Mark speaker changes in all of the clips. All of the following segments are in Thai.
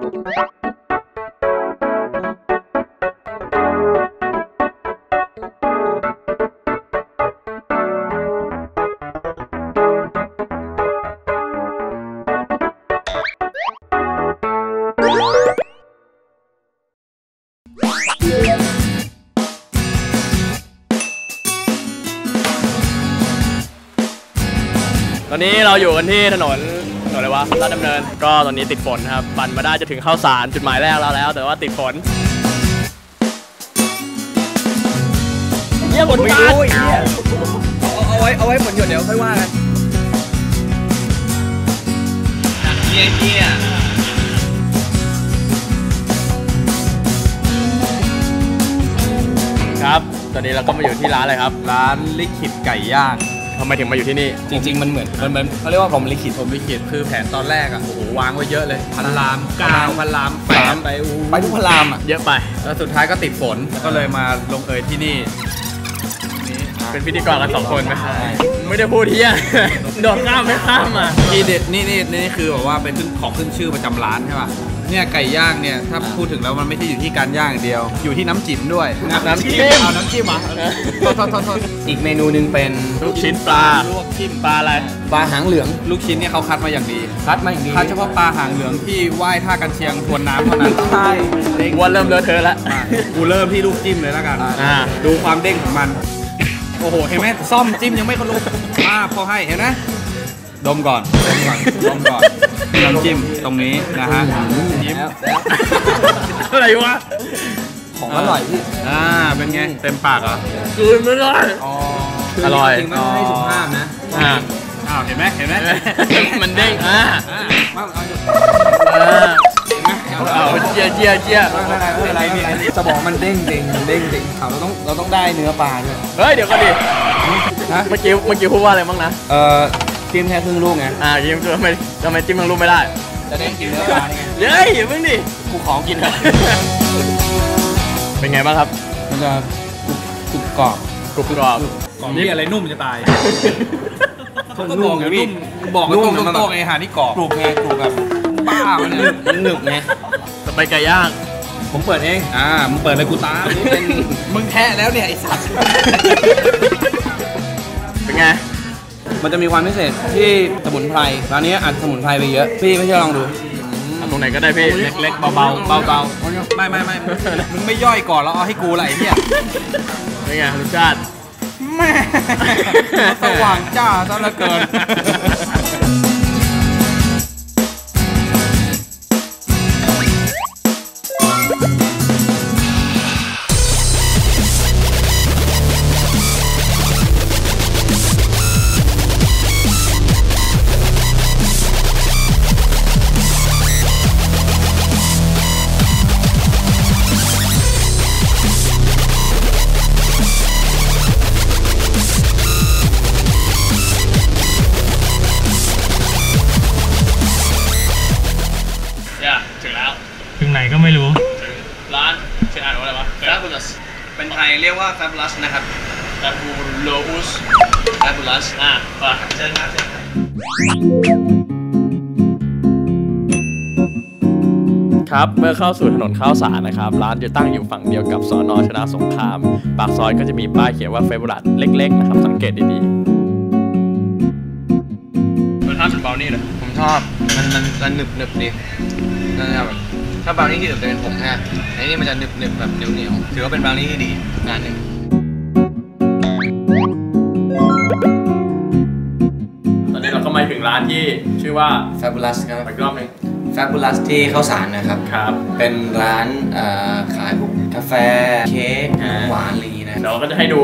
Speaker 1: ตอนนี้เราอยู่กันที่ถนน อะไรวะลาดดำเนิน ก็ตอนนี้ติดฝนครับ ปั่นมาได้จะถึงเข้าสารจุดหมายแรกแล้วแล้ว แต่ว่าติดฝนเยี่ยฝน
Speaker 2: ไม่
Speaker 1: ตา
Speaker 2: รู้ไอ้เหี้ยเอาเอาไว้เอาไว้ผลหยดเดี๋ยวค่อยว่ากัน
Speaker 3: เยี่ยเยี่ย
Speaker 1: ครับ ตอนนี้เราก็มาอยู่ที่ร้านอะไรครับ
Speaker 2: ร้านลิขิตไก่ย่าง
Speaker 1: ทำไมถึงมาอยู่ที่นี่
Speaker 2: จริง ๆ มันเหมือนมันเหมือนเขาเรียกว่าผมลิขิตผมลิขิตคือแผนตอนแรกอะโอ้โหวางไว้เยอะเลยพันลามกาวพันลามแปมไปอู้ไปทุกพันลามอะ
Speaker 1: เยอะไป
Speaker 2: แล้วสุดท้ายก็ติดฝนก็เลยมาลงเอยที่นี่
Speaker 1: เป็นพิธีกรกันสองคนไหมไม่ได้พูดเที่ยโดดข้ามไม่ข้ามมา
Speaker 2: ทีเด็ดนี่นี่นี่คือแบบว่าเป็นขึ้นของขึ้นชื่อประจำร้านใช่ป่ะ เนี่ยไก่ย่างเนี่ยถ้าพูดถึงแล้วมันไม่ใช่อยู่ที่การย่างอย่างเดียว อยู่ที่น้ำจิ้มด้วย
Speaker 1: น้ำจิ้ม
Speaker 2: เอาน้ำจิ้มเหรอะโทษโทษโทษโทษอีกเมนูหนึงเป็น
Speaker 1: ลูกชิ้นปลา
Speaker 2: ลวกจิ้ม
Speaker 1: ปลาอะไร
Speaker 2: ปลาหางเหลืองลูกชิ้นเนี่ยเขาคัดมาอย่างดี
Speaker 3: คัดมาอย่างดี
Speaker 2: คัดเฉพาะปลาหางเหลืองที่ว่ายท่ากันเชียงทวนน้ำเท่านั้นใช่
Speaker 1: วันเริ่มเลอะเทอะแล้ว
Speaker 2: กูเริ่มที่ลูกจิ้มเลยแล้วกัน
Speaker 1: อ่า
Speaker 2: ดูความเด้งของมัน โอ้โหเห็นไหมซ่อมจิ้มยังไม่เคารพมาพอให้เห็นไหมดมก่อนดมก่อนดมก่อนน้ำจิ้มตรงนี้นะฮะ ยิ้ม
Speaker 1: อะไรวะ
Speaker 3: ของอร่อยพี่
Speaker 2: อ่าเป็นไงเต็มปากเหรอ
Speaker 1: คืนไม่ได้
Speaker 2: อ๋อ
Speaker 1: อร่อย
Speaker 3: จริงๆมันให้สุภาพนะ
Speaker 1: อ่า
Speaker 2: อ้าวเห็นไหมเห็นไหม
Speaker 1: มันเด้งอ่า
Speaker 2: อ่ามาเอาอยู่
Speaker 1: อ่า
Speaker 2: เห็นไหมเอา
Speaker 1: เอาเจียเจียเจีย
Speaker 3: ไม่เป็นไรไม่เป็นไรพี่สมองมันเด้งจริงเด้งจริงเราต้องเราต้องได้เนื้อปลาด้วย
Speaker 1: เฮ้ยเดี๋ยวก่อนดิ
Speaker 3: ฮะ
Speaker 1: เมื่อกี้เมื่อกี้พูดว่าอะไรบ้างนะ
Speaker 3: เอ่อจิ้มแค่ครึ่งลูกไง
Speaker 1: อ่ายิ้มทำไมทำไมจิ้มมังลูกไม่ได้
Speaker 3: จะได้กินเนื้อปลาไง
Speaker 1: เฮ้ยอย่าเพิ่งดิกูของกินเถอะเป็นไงบ้างครับ
Speaker 3: มันจะกรุบกรอบ
Speaker 1: กรุบกรอบ
Speaker 2: ของนี่อะไรนุ่มจะตาย
Speaker 3: นุ่ม
Speaker 2: ก็บอกไง
Speaker 3: พี่
Speaker 2: นุ่มบอกว่าต้มต้มไอ้หานี่กรอบ
Speaker 3: กรุบไงกรุบแบบ
Speaker 2: บ้ามันเนี่ย
Speaker 3: มันหนึบไง
Speaker 1: ต่อไปไก่ย่าง
Speaker 3: ผมเปิดเอง
Speaker 2: อ่า มึงเปิดเลยกูตาม
Speaker 3: นี่เป็น
Speaker 2: มึงแท้แล้วเนี่ยไอ้สัตว์
Speaker 1: เป็นไง
Speaker 3: มันจะมีความพิเศษที่สมุนไพรร้านนี้อัดสมุนไพรไปเยอะ พี่ไม่เชื่อลองดู
Speaker 1: เอาตรงไหนก็ได้พี่ เล็กๆ เบาๆ เบา
Speaker 2: ไม่ไม่ไม่มึงไม่ย่อยก่อนแล้วเอาให้กูละไอ้เหี้ย
Speaker 1: ๆเป็นไงรสชาติ
Speaker 2: แม่สว่างจ้าซะเหลือเกิน
Speaker 4: ไท
Speaker 3: ยเรียกว่า fabulous นะครับ
Speaker 1: Fabulous
Speaker 3: fabulous
Speaker 1: อะไป
Speaker 3: เชิญครับเชิญครับ
Speaker 1: ครับเมื่อเข้าสู่ถนนข้าวสารนะครับ ร้านจะตั้งอยู่ฝั่งเดียวกับสอนอชนะสงคราม ปากซอยก็จะมีป้ายเขียนว่า Favorite เล็ก ๆ นะครับ สังเกตดีๆรสชาติเป็นเบลนี่เลย
Speaker 3: ผมชอบ มันมันมันหนึบหนึบดีนะครับแบบ ถ้าบราวนี่ที่อื่นจะเป็นผมแค่ไอ้นี่มันจะหนึบหนึบแบบเหนียวเหนียวถือว่าเป็นบราวนี่ที่ดีงานหนึ่ง
Speaker 1: ตอนนี้เราก็มาถึงร้านที่ชื่อว่า
Speaker 3: fabulous ครับ
Speaker 1: อีกรอบหนึง
Speaker 3: fabulous ที่ข้าวสารนะครับ
Speaker 1: ครับ
Speaker 3: เป็นร้านเอ่อขายพวกกาแฟ เค้ก
Speaker 1: อ่า
Speaker 3: หวานลีนะ
Speaker 1: เดี๋ยวเราก็จะให้ดู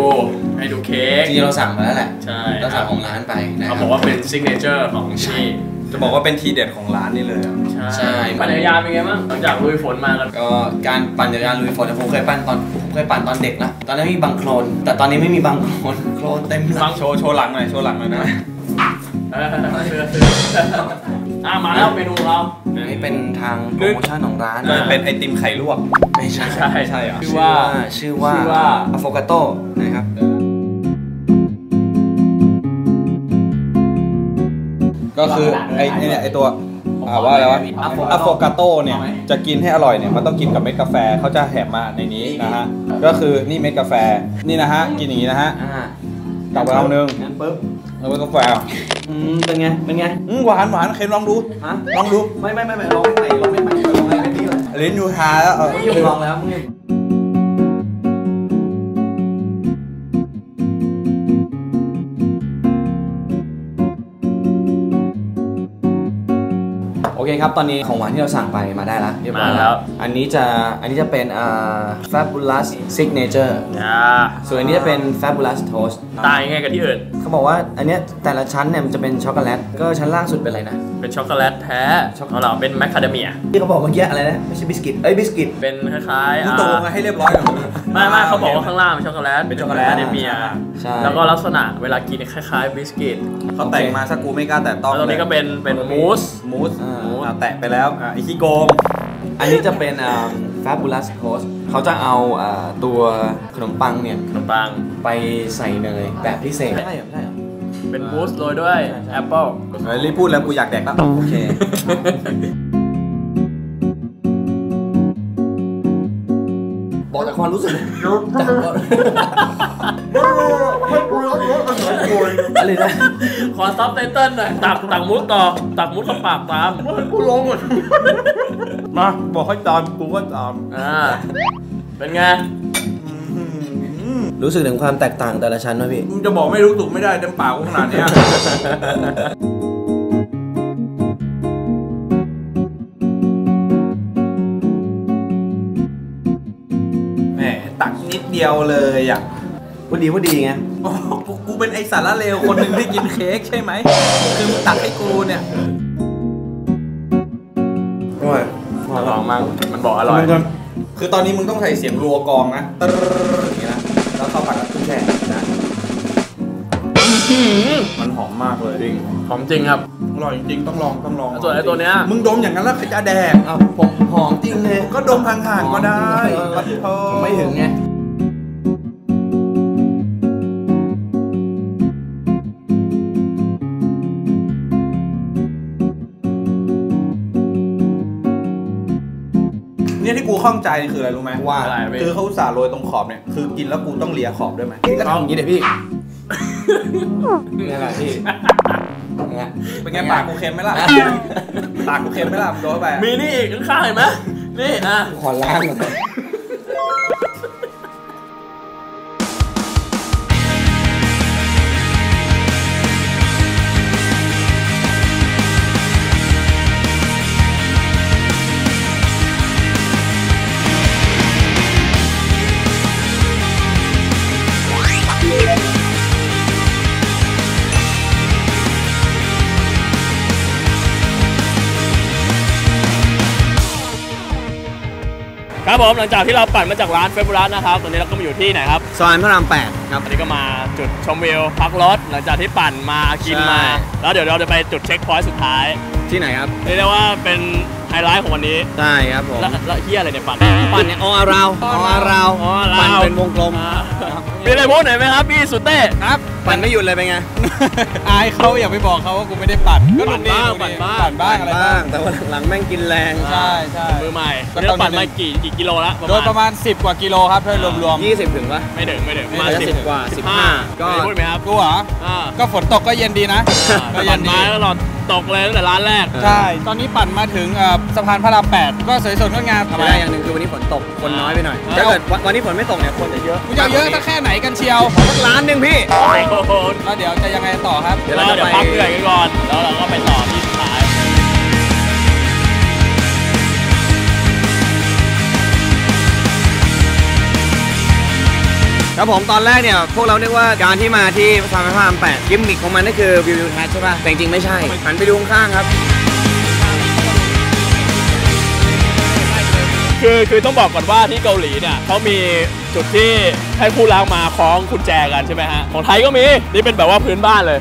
Speaker 1: ให้ดูเค้ก
Speaker 3: จริงๆเราสั่งมาแล้วแหละ
Speaker 1: ใช่
Speaker 3: เราสั่งของร้านไปนะค
Speaker 1: เขา
Speaker 3: รับ
Speaker 1: บอกว่าเป็นซิกเนเจอร์ของที่
Speaker 2: จะบอกว่าเป็นทีเด็ดของร้านนี่เลยอะ
Speaker 3: ใช่
Speaker 1: ปั่นจักรยานเป็นไงบ้างหลังจากลุยฝนมากัน
Speaker 3: ก็การปั่นจักรยานลุยฝนผมเคยปั่นตอนผมเคยปั่นตอนเด็กนะตอนนั้นมีบังโคลน แต่ตอนนี้ไม่มีบังโคลนโคลนเต็มเลย
Speaker 2: โชว์โชว์หลังหน่อยโชว์หลังหน่อยนะ
Speaker 1: เออเชื่อเชื่ออะมาแล้วเมนูของเรา
Speaker 3: อันนี้เป็นทางโปรโมชั่นของร้าน
Speaker 2: ก็จะเป็นไอติมไข่ลวก
Speaker 3: ไม่ใช่
Speaker 1: ใช่
Speaker 2: ใช่เหรอ
Speaker 1: ชื่อว่า
Speaker 3: ชื่อว่า
Speaker 1: ชื่อว่า
Speaker 3: อะโฟกาโตนะครับ
Speaker 2: ก็คือไอไอ้เนี่ยไอตัว
Speaker 1: โอ
Speaker 2: อ่าว่าอะไรวะ
Speaker 3: อะโฟ
Speaker 2: อะโฟกาโต้เนี่ยจะกินให้อร่อยเนี่ยมันต้องกินกับเม็ดกาแฟเขาจะแถมมาในนี้นะฮะก็คือนี่เม็ดกาแฟนี่นะฮะกินอย่างนี้นะฮะ
Speaker 3: อ่า
Speaker 2: ตักไปเอาหนึ่ง
Speaker 3: งั้นปุ๊บ
Speaker 2: แล้วเม็ดกาแฟ
Speaker 3: อืมเป็นไงเป็นไง
Speaker 2: อืมหวานหวานเค็มลองดู
Speaker 3: ฮะ
Speaker 2: ลองดู
Speaker 3: ไม่ไม่ไม่ไม่ลองไม่ใหม่ลองไม่ใหม่ลองไม่ดีเลย
Speaker 2: ลิ้นยูทาแล้วเออ
Speaker 3: มึงยังลองแล้วมึง เคครับ ตอนนี้ของหวานที่เราสั่งไปมาได้แล้วเรียบร้อย
Speaker 1: มาแล้ว
Speaker 3: อันนี้จะอันนี้จะเป็นอ่า fabulous signature
Speaker 1: อ่า
Speaker 3: ส่วนอันนี้จะเป็น fabulous toast
Speaker 1: ต่างยังไงกับที่อื่น
Speaker 3: เขาบอกว่าอันเนี้ยแต่ละชั้นเนี่ยมันจะเป็นช็อกโกแลตก็ชั้นล่างสุดเป็นอะไรนะ
Speaker 1: เป็นช็อกโกแลตแท้ของเราเป็นแมคคาเดเมีย
Speaker 3: ที่เขาบอกเมื่อกี้อะไรนะ ไม่ใช่บิสกิตเอ้ยบิสกิต
Speaker 1: เป็นคล้ายๆ
Speaker 2: มึง
Speaker 1: อ่า
Speaker 2: ตกลงกันให้เรียบร้อยก่อน
Speaker 1: ไม่ไม่เขาบอกว่าข้างล่างเป็นช็อกโกแลต
Speaker 2: เป็นช็อกโกแลต
Speaker 1: แคาเดเมีย
Speaker 3: ใช่
Speaker 1: แล้วก็ลักษณะเวลากินคล้ายๆบิสกิต
Speaker 2: เขาแต่งมาสักกูไม่กล้าแตะต้อง
Speaker 1: แล้วตรงนี้ก็เป็นเป็นมูส
Speaker 2: มูส
Speaker 3: อ่า
Speaker 2: อ่าแตะไปแล้วอ่าอีกขี้โกง
Speaker 3: อันนี้จะเป็นอ่า fabulous toast เขาจะเอาอ่าตัวขนมปังเนี่ย
Speaker 1: ขนมปัง
Speaker 3: ไปใส่เนยแบบพิเศษใช่เหรอใช่เหรอ
Speaker 1: เป็นมูสโรยด้วยแอปเปิล
Speaker 2: เฮ้ยรีบพูดแล้วกูอยากแดกแล้วโอเค
Speaker 3: บอกจากความรู้สึกจาก อะไรนะ
Speaker 1: ขอซับไตเติ้ลหน่อยตักตักมูสต่อตักมูสเข้าปากตามกูร้องหมด
Speaker 2: มาบอกให้ตามกูก็ตาม
Speaker 1: อ่าเป็นไง
Speaker 3: รู้สึกถึงความแตกต่างแต่ละชั้นไหมพี่
Speaker 2: จะบอกไม่รู้ถูกไม่ได้เต็มปากขนาดเนี้ยแหมตักนิดเดียวเลยอะ
Speaker 3: พูดดีพูดดีไง
Speaker 2: โอ้โหกูกูเป็นไอสารเลวคนหนึ่งที่กินเค้กใช่ไหมคือมึงตักให้กูเนี่ย
Speaker 3: อร่อย
Speaker 1: ลองมั่งมันบอกอร่อย
Speaker 2: คือตอนนี้มึงต้องใส่เสียงรัวกองนะตึ๊ดอย่างนี้นะแล้วเข้าปากกับตุ้งแช่นะมันหอมมากเลยจริง
Speaker 1: หอมจริงครับ
Speaker 2: อร่อยจริงๆต้องลองต้องลอง
Speaker 1: ส่วนไอ้ตัวเนี้ย
Speaker 2: มึงดมอย่างนั้นแล้วใครจะแดก
Speaker 3: อ้าวผมหอมจริงเลย
Speaker 2: ก็ดมห่างๆก็ได้
Speaker 3: เออ
Speaker 2: ปัดโท
Speaker 3: ไม่ถึงไง
Speaker 2: ที่กูข้องใจคืออะไรรู้ไหม
Speaker 3: ว่า
Speaker 1: อะไรพี่
Speaker 2: คือเขาอุตส่าห์โรยตรงขอบเนี่ยคือกินแล้วกูต้องเลียขอบด้วยไหม
Speaker 3: ก็ทำอย่างนี้เดี๋ยวพี่นี่แหละพี่เนี่ย
Speaker 2: เป็นไงปากกูเค็มไหมล่ะปากกูเค็มไหมล่ะมึงโดนเข้าไป
Speaker 1: มีนี่อีกข้างๆเห็นไหมนี่อะ
Speaker 3: ขอล้างหน่อย
Speaker 1: ครับผมหลังจากที่เราปั่นมาจากร้านเฟเบรัสนะครับ ตอนนี้เราก็มาอยู่ที่ไหนครับ
Speaker 3: ซอยพระรามแปดครับ
Speaker 1: อันนี้ก็มาจุดชมวิวพักรถหลังจากที่ปั่นมากินมา
Speaker 3: ใช่
Speaker 1: แล้วเดี๋ยวเราจะไปจุดเช็คพอยต์สุดท้าย
Speaker 3: ที่ไหนครับ
Speaker 1: เรียกได้ว่าเป็นไฮไลท์ของวันนี้
Speaker 3: ใช่ครับผม
Speaker 1: แล้วแล้วเฮียอะไรเนี่ยปั่น
Speaker 3: ปั่นเนี่ยออาราวออาราว
Speaker 1: อ๋อเรา
Speaker 3: ปั่นเป็นวงกลม
Speaker 1: อ่ามีอะไรพูดหน่อยไหมครับพี่สุเต้
Speaker 2: ครับ
Speaker 3: ปั่นไม่หยุดเลยเป็นไง
Speaker 2: อายเขาอย่าไปบอกเขาว่ากูไม่ได้ปั่นก็
Speaker 1: ปั่นบ้างปั่นบ้าง
Speaker 2: ปั่นบ้างอะไรบ้าง
Speaker 3: แต่ว่าหลังๆแม่งกินแรง
Speaker 2: ใช่ใช่
Speaker 1: มือใหม่
Speaker 2: ก็
Speaker 1: นี่
Speaker 2: ต้อง
Speaker 1: เราปั่นมากี่กี่กิโลละ
Speaker 2: โดยประมาณ 10 กว่ากิโลครับถ้ารวม
Speaker 3: 20 ถึงปะ
Speaker 1: ไม่ถึงไม่ถึงประมาณ
Speaker 3: ไม่ถึง
Speaker 1: สิบ
Speaker 3: กว่า
Speaker 1: สิบ
Speaker 3: 15
Speaker 1: ห้า
Speaker 3: ก็
Speaker 1: ก็พูดไหมครับ
Speaker 2: ๆกูเหรอ
Speaker 1: อ่า
Speaker 2: ก็ฝนตกก็เย็นดีนะก็เย็
Speaker 1: ปั่
Speaker 2: น
Speaker 1: น
Speaker 2: ดี
Speaker 1: มาแล้วหลอดตกเลยตั้งแต่ร้านแรก
Speaker 2: ใช่ตอนนี้ปั่นมาถึงเอ่อสะพานพระราม8ก็สวยสดงดงาม
Speaker 3: ธรรมดาอย่างหนึ่งคือวันนี้ฝนตกคนน้อยไปหน่อย
Speaker 2: เอ้า
Speaker 3: ถ้าเกิดวันวันนี้ฝนไม่ตกเนี่ยคนจะเยอะ
Speaker 2: กูจะเอาเยอะสักแค่ไหนกันเชียว
Speaker 3: สักล้านหนึ่งพี่
Speaker 1: โอ้โห
Speaker 2: แล้วเดี๋ยวจะยังไงต่อครับ
Speaker 3: เดี๋ยว
Speaker 1: เรา
Speaker 3: เราจะ
Speaker 1: เดี๋ยว
Speaker 3: ไป
Speaker 1: พักเหนื่อยกันก่อนแล้วเราก็ไปต่อที่สุดท้าย
Speaker 3: ครับผมตอนแรกเนี่ยพวกเราเรียกว่าการที่มาที่สะพานพระราม8กิมมิคของมันก็คือวิวทิวทัศน์ใช่ป่ะแต่จริงๆไม่ใช่หันไปดูข้างๆครับ
Speaker 1: คือคือต้องบอกก่อนว่าที่เกาหลีเนี่ยเขามีจุดที่ให้คู่รักมาคล้องกุญแจกันใช่ไหมฮะของไทยก็มีนี่เป็นแบบว่าพื้นบ้านเลย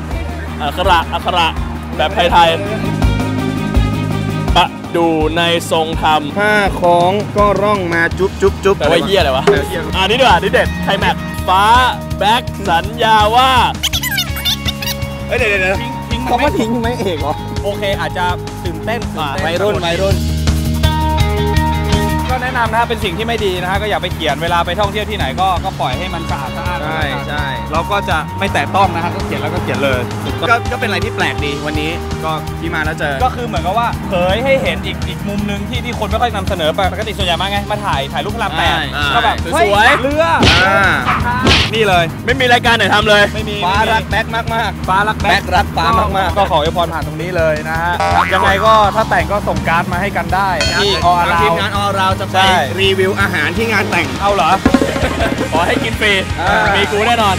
Speaker 1: อักขระอักขระแบบไทยๆปะดูในทรงธรรม
Speaker 3: ผ้าคล้องก็ร่องมาจุ๊บจุ๊บจุ๊บ
Speaker 1: แปลว่าเยี่ยอะไรวะอ่านี่ดีกว่านี่เด็ดไทยแม็กฟ้าแบ็คสัญญาว่า
Speaker 3: เอ้ยเดี๋ยวเดี๋ยว
Speaker 2: ทิ้ง
Speaker 3: เขามาทิ้งไหมเอกเหรอ
Speaker 1: โโอ
Speaker 2: เคอาจจะตื่นเต้นตื่นเต้น
Speaker 3: วัยรุ่นวัยรุ่น
Speaker 2: ก็แนะนำนะฮะเป็นสิ่งที่ไม่ดีนะฮะก็อย่าไปเขียนเวลาไปท่องเที่ยวที่ไหนก็ก็ปล่อยให้มันสะอาดสะอาด
Speaker 3: ใช่ใช่
Speaker 2: เราก็จะไม่แตะต้องนะฮะก็เขียนแล้วก็เขียนเลย
Speaker 3: ก็ก็เป็นอะไรที่แปลกดีวันนี้ก็ที่มาแล้วเจอ
Speaker 2: ก็คือเหมือนกับว่าเผยให้เห็นอีกอีกมุมหนึ่งที่ที่คนไม่ค่อยนำเสนอปกติส่วนใหญ่มาไงมาถ่ายถ่ายรูปพระรามแปด
Speaker 3: ใช่
Speaker 2: ก็แบบ
Speaker 1: สวยๆ
Speaker 2: เฮ้เรือ
Speaker 3: อ่า
Speaker 2: นี่เลย
Speaker 1: ไม่มีรายการไหนทำเลย
Speaker 2: ไม่มี
Speaker 3: ฟ้ารักแบ็คมากมาก
Speaker 2: ฟ้ารัก
Speaker 3: แบ็ครักฟ้ามากๆ
Speaker 2: ก็ขออวยพรผ่านตรงนี้เลยนะฮะยังไงก็ถ้าแต่งก็ส่งการ์ดมาให้กันได้ที่ออ
Speaker 3: ทาง
Speaker 2: รา
Speaker 3: ที
Speaker 2: ว
Speaker 3: มงานออเราจะไป
Speaker 2: ใช่
Speaker 3: รีวิวอาหารที่งานแต่ง
Speaker 2: เอาเหรอ
Speaker 1: ขอให้กินฟรี
Speaker 2: อ่ามี
Speaker 1: มีกูแน่นอน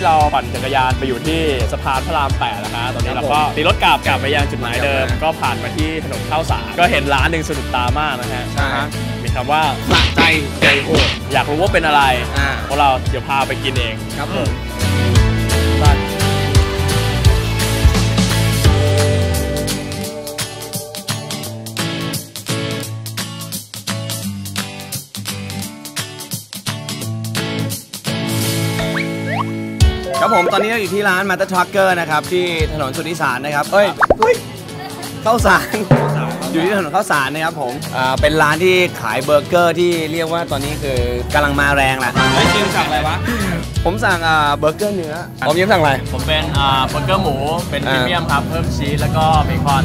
Speaker 1: ที่เราปั่นจักรยานไปอยู่ที่สะพานพระรามแปดนะฮะตอนนี้เราก็ตีรถกลับกลับไปยังจุดหมายเดิม ก็ผ่านมาที่ถนนข้าวสารก็เห็นร้านหนึ่งสะดุดตามากนะฮะ
Speaker 3: ใช่
Speaker 1: มีคำว่า
Speaker 3: สะใจใจโหด
Speaker 1: อยากรู้ว่าเป็นอะไร
Speaker 3: อ่า
Speaker 1: พวกเราเดี๋ยวพาไปกินเอง
Speaker 3: ครับผม ครับผมตอนนี้เราอยู่ที่ร้านมา t ต r ร์ทรัคเกอร์นะครับที่ถนนสุทธิสารนะครับเอ้ยเฮ้ยข้าวสารอยู่ที่ถนนข้าวสารนะครับผมอ่าเป็นร้านที่ขายเบอร์เกอร์ที่เรียกว่าตอนนี้คือกำลังมาแรงแหละ
Speaker 2: ไอ้ชิมสั่งอะไรวะ
Speaker 3: ผมสั่งอ่าเบอร์เกอร์เนื้อผมยิ้มสั่งอะไร
Speaker 1: ผมเป็นอ่าเบอร์เกอร์หมูเป็นพรี
Speaker 3: อ่า
Speaker 1: เมียมครับ เพิ่มชีสแล้วก็เบคอน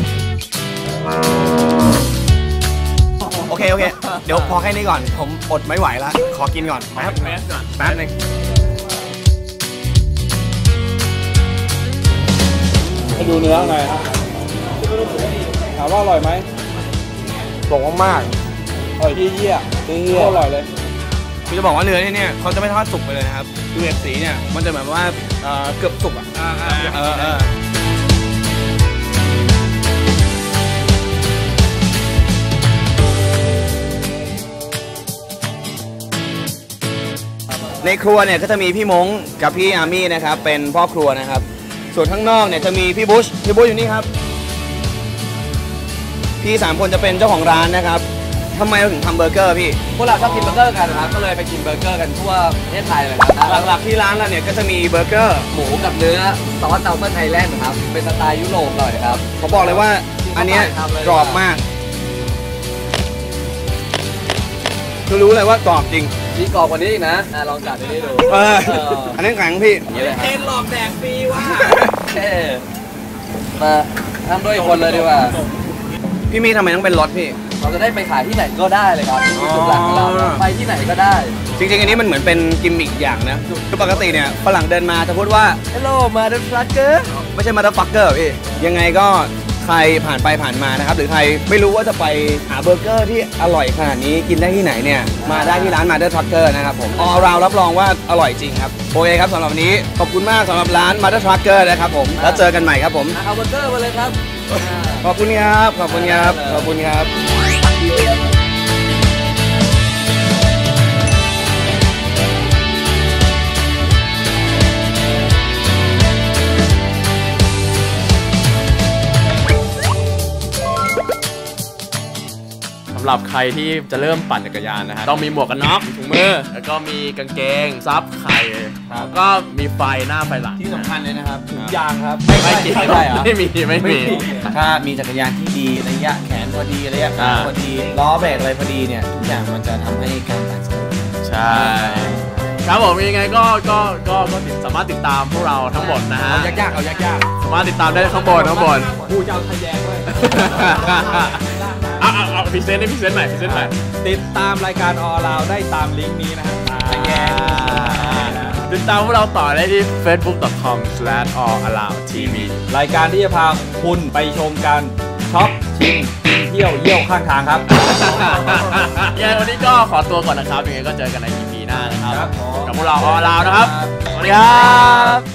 Speaker 3: โอเค โอเค เดี๋ยวพอแค่นี้ก่อน ผมอดไม่ไหวแล้ว ขอกินก่อนแป๊บ
Speaker 1: แมสก่อน
Speaker 3: แป๊บหนึง
Speaker 2: ดูเนื้อหน่อยครับถามว่าอร่อยไหมบอกว่ามากอร่อยที่เยี่ยเยี่ยอร่อยเลย
Speaker 3: คือจะบอกว่าเนื้อที่เนี่ยเขาจะไม่ทอดสุกไปเลยนะครับดูเห็ดสีเนี่ยมันจะแบบว่าเอ่อเกือบสุกอะเออเออในครัวเนี่ยก็จะมีพี่มงกับพี่อาร์มี่นะครับเป็นพ่อครัวนะครับ ส่วนข้างนอกเนี่ยจะมีพี่บุชพี่บุชอยู่นี่ครับ พี่สามคนจะเป็นเจ้าของร้านนะครับทำไมเราถึงทำเบอร์เกอร์พี่
Speaker 5: พวกเราชอบกินเบอร์เกอร์กันนะครับ ก็เลยไปกินเบอร์เกอร์กันทั่วประเทศไทยเลยครับ
Speaker 3: หลักๆที่ร้านเราเนี่ยก็จะมีเบอร์เกอร์
Speaker 5: หมูกับเนื้อซอสเตาเปิ้ลไทยแลนด์ครับ เป็นสไตล์ยุโรปหน่อยครับ
Speaker 3: ผมบอกเลยว่าอันเนี้ย
Speaker 5: ทำเลย
Speaker 3: กรอบมากคือรู้เลยว่ากรอบจริง
Speaker 5: มีกรอบกว่านี้อีกนะอะลองจัดดูนี่ดู
Speaker 3: เออ
Speaker 5: เออ
Speaker 3: อันนี้นแข็งพี่
Speaker 5: อย่างนี้เลยครับ
Speaker 2: เทนหลอกแดกฟรีว่ะ
Speaker 5: เท่ มาทำด้วยอีกคนเลยดีกว่า
Speaker 3: พี่มีทำไมต้องเป็นรถพี่
Speaker 5: เราจะได้ไปขายที่ไหนก็ได้เลยครับนี่คือจุดหลักของเรา
Speaker 3: อ๋อ
Speaker 5: ไปที่ไหนก็ได้
Speaker 3: จริงๆ อันนี้มันเหมือนเป็นกิมมิกอย่างนะคือปกติเนี่ยฝรั่งเดินมาจะพูดว่า
Speaker 5: Hello mother trucker
Speaker 3: ไม่ใช่มา t ต e r f ฟักเกอร์พี่ ยังไงก็ ใครผ่านไปผ่านมานะครับ หรือใครไม่รู้ว่าจะไปหาเบอร์เกอร์ที่อร่อยขนาดนี้กินได้ที่ไหนเนี่ย มาได้ที่ร้านมาเดอร์ทรัคเกอร์นะครับผมออราวรับรองว่าอร่อยจริงครับ โอเคครับสำหรับวันนี้ ขอบคุณมากสำหรับร้านมาเดอร์ทรัคเกอร์นะครับผม แล้วเจอกันใหม่ครับผม
Speaker 5: เอาเบอร์เกอร์มาเลยครับอ่า
Speaker 3: ขอบคุณครับ ขอบคุณครับ ขอบคุณครับ
Speaker 1: หรับใครที่จะเริ่มปั่นจักรยานนะฮะต้องมีหมวกกันน็อกถุงมือแล้วก็มีกางเกงซับไข่แล้วก็มีไฟหน้าไฟหลัง
Speaker 3: ที่สำคัญเลยนะครับ
Speaker 2: ถุงยางครับ
Speaker 1: ไม่เกี่ยวไม่มีไม่มี
Speaker 3: ถ้ามีจักรยานที่ดีระยะแขนพอดีระยะขา
Speaker 1: อ่า
Speaker 3: พอดีล้อเบรกอะไรพอดีเนี่ยทุกอย่างมันจะทำให้การปั่นสนุก
Speaker 1: ใช่ครับผมยังไงก็ก็ก็ก็ติดสามารถติดตามพวกเราทั้งหมดนะฮะ
Speaker 2: เอายากๆเอายาก
Speaker 1: สามารถติดตามได้ข้างบนข้างบน
Speaker 2: ๆผู้เจ้าทะแยงด้วย
Speaker 1: เอาเอาเอาพรีเซนต์ให้พรีเซนต์ใหม่พรีเซนต์ใหม่
Speaker 2: ติดตามรายการออราวได้ตามลิงก์นี้นะฮะทะแยง
Speaker 1: ติดตามพวกเราต่อได้ที่ facebook.com/allaroundtv
Speaker 2: รายการที่จะพาคุณไปชมการช็อปชิมกินเที่ยวเยี่ยวข้างทางครับ
Speaker 1: ยังไงวันนี้ก็ขอตัวก่อนนะครับยังไงก็เจอกันใน EP หน้านะครับ
Speaker 2: ครับผม
Speaker 1: กับพวกเราออลาวนะครับ สวัสดีครับ